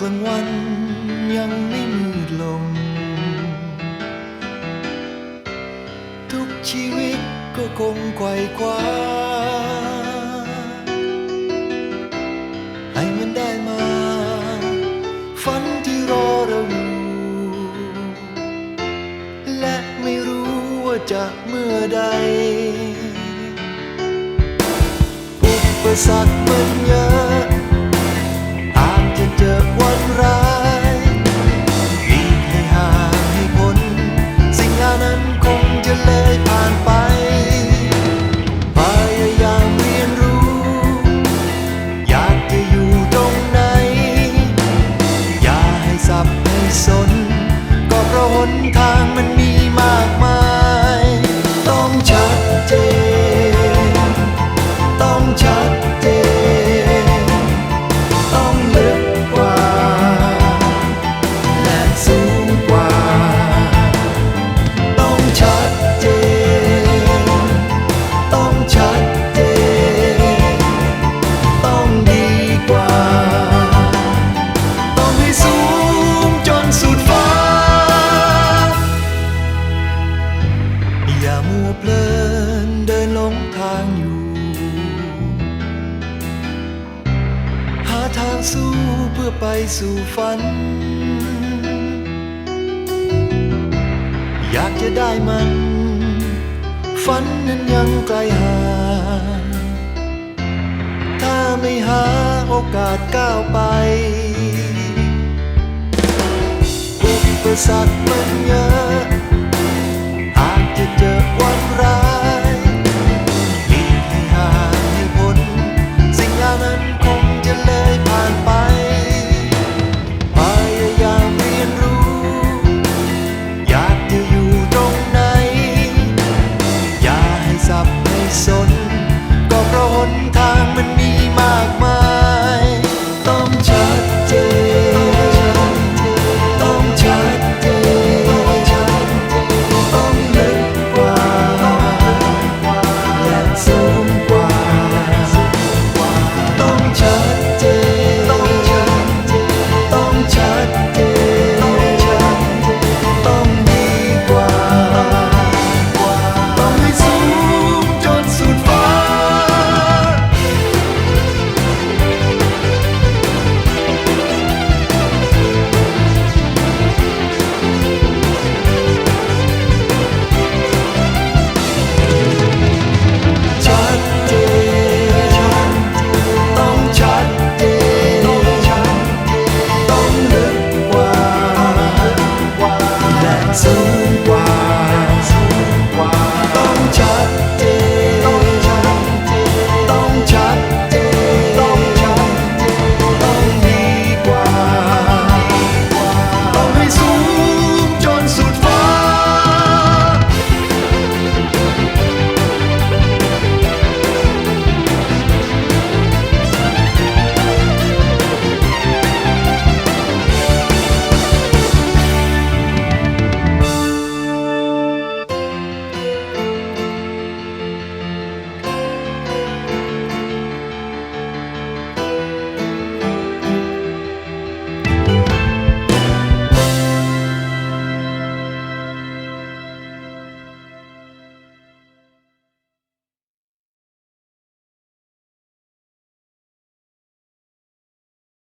กลางวันยังไม่มืดลง ทุกชีวิตก็คงไกวกว่าให้มันได้มา ฝันที่รอเราอยู่และไม่รู้ว่าจะเมื่อใดอุปสรรคมันเยอะ มัวเพลินเดินหลงทางอยู่ หาทางสู้เพื่อไปสู่ฝัน อยากจะได้มัน ฝันนั้นยังไกลห่างถ้าไม่หาโอกาสก้าวไป อุปสรรคมันยอ มากมาย 없는